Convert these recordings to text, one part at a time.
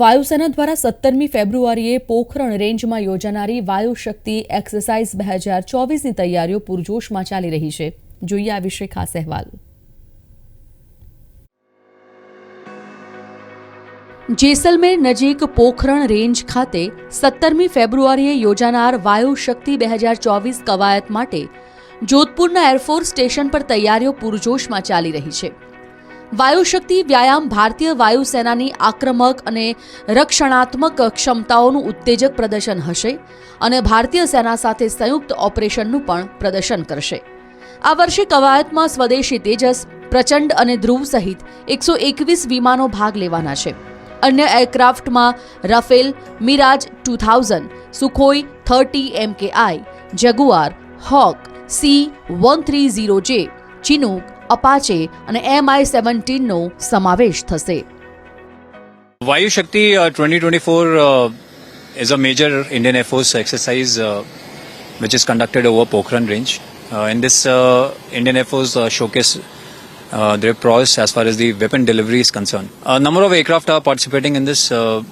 વાયુસેના દ્વારા સત્તરમી ફેબ્રુઆરીએ પોખરણ રેન્જમાં યોજાનારી વાયુશક્તિ એક્સરસાઇઝ બે હજાર ચોવીસની તૈયારીઓ પૂરજોશમાં ચાલી રહી છે. જોઈએ આ વિશે ખાસ અહેવાલ. જેસલમેર નજીક પોખરણ રેન્જ ખાતે સત્તરમી ફેબ્રુઆરીએ યોજાનાર વાયુશક્તિ બે હજાર ચોવીસ કવાયત માટે જોધપુરના એરફોર્સ સ્ટેશન પર તૈયારીઓ પૂરજોશમાં ચાલી રહી છે. વાયુશક્તિ વ્યાયામ ભારતીય વાયુસેનાની આક્રમક અને રક્ષણાત્મક ક્ષમતાઓનું ઉત્તેજક પ્રદર્શન હશે અને ભારતીય સેના સાથે સંયુક્ત ઓપરેશનનું પણ પ્રદર્શન કરશે. આ વર્ષે કવાયતમાં સ્વદેશી તેજસ, પ્રચંડ અને ધ્રુવ સહિત એકસો એકવીસ વિમાનો ભાગ લેવાના છે. અન્ય એરક્રાફ્ટમાં Rafale, Mirage two thousand Sukhoi thirty MKI Jaguar, Hawk, C one three zero J, Chinook Apache અને એમઆઈ સેવન્ટીનનો સમાવેશ થશે Vayu Shakti uh, 2024 uh, is a major Indian Air Force exercise uh, which is conducted over Pokhran range. Uh, in this, uh, Indian Air Force uh, showcase uh, their prowess as far as the weapon delivery is concerned. A number of aircraft are participating in this. Uh,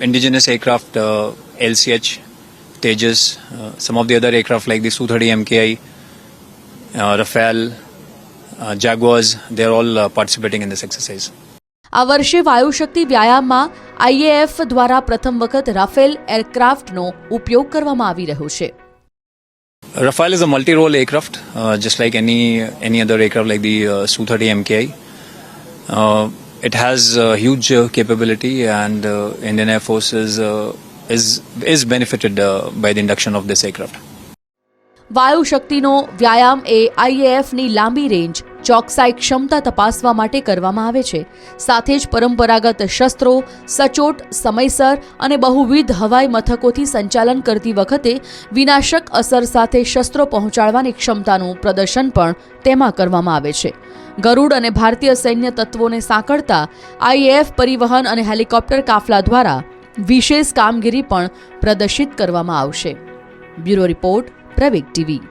indigenous aircraft, uh, LCH, Tejas, uh, some of the other aircraft like the Su-30 MKI, uh, Rafale, uh, Jaguars, they're all uh, participating in this exercise. આ વર્ષે વાયુશક્તિ વ્યાયામમાં IAF દ્વારા પ્રથમ વખત Rafale એરક્રાફ્ટનો ઉપયોગ કરવામાં આવી રહ્યો છે Rafale is a multi-role aircraft, uh, just like any any other aircraft like the uh, Su-30 MKI. Uh, it has uh, huge uh, capability, and uh, Indian Air Force is uh, is is benefited uh, by the induction of this aircraft. વાયુશક્તિનો વ્યાયામ એ આઈએએફની લાંબી range ચોકસાઈ ક્ષમતા તપાસવા માટે કરવામાં આવે છે. સાથે જ પરંપરાગત શસ્ત્રો, સચોટ, સમયસર અને બહુવિધ હવાઈ મથકોથી સંચાલન કરતી વખતે વિનાશક અસર સાથે શસ્ત્રો પહોંચાડવાની ક્ષમતાનું પ્રદર્શન પણ તેમાં કરવામાં આવે છે. ગરુડ અને ભારતીય સૈન્ય તત્વોને સાંકળતા આઈએએફ પરિવહન અને હેલિકોપ્ટર કાફલા દ્વારા વિશેષ કામગીરી પણ પ્રદર્શિત કરવામાં આવશે. Bureau report Praveg TV.